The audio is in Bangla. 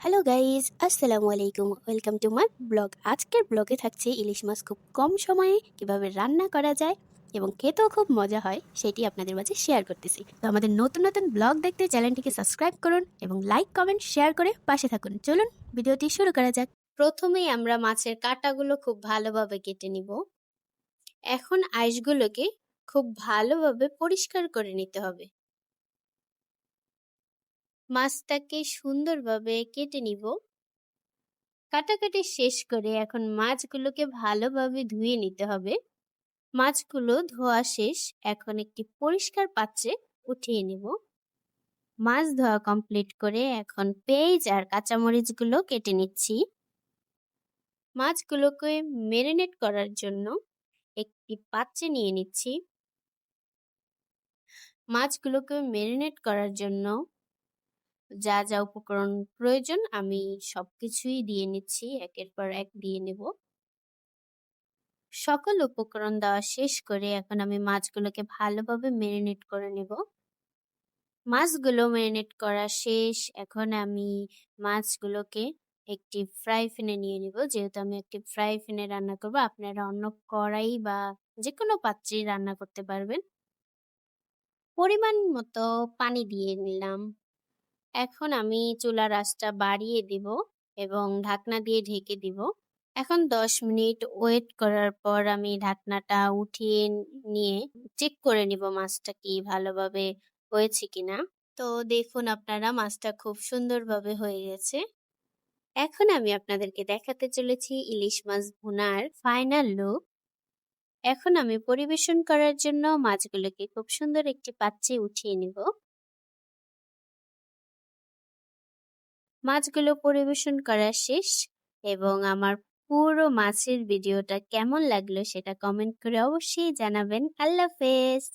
হ্যালো গাইজ আসসালামু আলাইকুম ওয়েলকাম টু মাই ব্লগ আজকের ব্লগে থাকছে ইলিশ মাছ খুব কম সময়ে কীভাবে রান্না করা যায় এবং খেতেও খুব মজা হয়, সেটি আপনাদের মাঝে শেয়ার করতেছি। তো আমাদের নতুন নতুন ব্লগ দেখতে চ্যানেলটিকে সাবস্ক্রাইব করুন এবং লাইক কমেন্ট শেয়ার করে পাশে থাকুন। চলুন, ভিডিওটি শুরু করা যাক। প্রথমেই আমরা মাছের কাঁটাগুলো খুব ভালোভাবে কেটে নিব। এখন আইসগুলোকে খুব ভালোভাবে পরিষ্কার করে নিতে হবে। মাছটাকে সুন্দরভাবে কেটে নিব। কাটাকাটি শেষ করে এখন মাছগুলোকে ভালোভাবে ধুয়ে নিতে হবে। মাছগুলো ধোয়া শেষ, এখন একটি পরিষ্কার পাত্রে উঠিয়ে নেব। মাছ ধোয়া কমপ্লিট করে এখন পেঁয়াজ আর কাঁচামরিচগুলো কেটে নিচ্ছি। মাছগুলোকে মেরিনেট করার জন্য একটি পাত্রে নিয়ে নিচ্ছি। মাছগুলোকে মেরিনেট করার জন্য যা যা উপকরণ প্রয়োজন আমি সবকিছুই দিয়ে নিচ্ছি, একের পর এক দিয়ে নেব। সকল উপকরণ দেওয়া শেষ করে এখন আমি মাছগুলোকে ভালোভাবে মেরিনেট করে নেব। মাছগুলো মেরিনেট করা শেষ, এখন আমি মাছগুলোকে একটি ফ্রাই প্যানে নিয়ে নিব। যেহেতু আমি একটি ফ্রাই প্যানে রান্না করব, আপনারা অন্য কড়াই বা যে কোনো পাত্রেই রান্না করতে পারবেন। পরিমাণ মতো পানি দিয়ে নিলাম। এখন আমি চুলার আঁচটা বাড়িয়ে দিব এবং ঢাকনা দিয়ে ঢেকে দিব। এখন দশ মিনিট ওয়েট করার পর আমি ঢাকনাটা উঠিয়ে নিয়ে চেক করে নিব মাছটা কি ভালোভাবে হয়েছে কিনা। তো দেখুন আপনারা মাছটা খুব সুন্দরভাবে হয়ে গেছে। এখন আমি আপনাদেরকে দেখাতে চলেছি ইলিশ মাছ ভুনার ফাইনাল লুক। এখন আমি পরিবেশন করার জন্য মাছগুলোকে খুব সুন্দর একটি পাত্রে উঠিয়ে নিব। মাছগুলো পরিবেশন করা শেষ এবং আমার পুরো মাছের ভিডিওটা কেমন লাগল সেটা কমেন্ট করে অবশ্যই জানাবেন। আল্লাহ হাফেজ।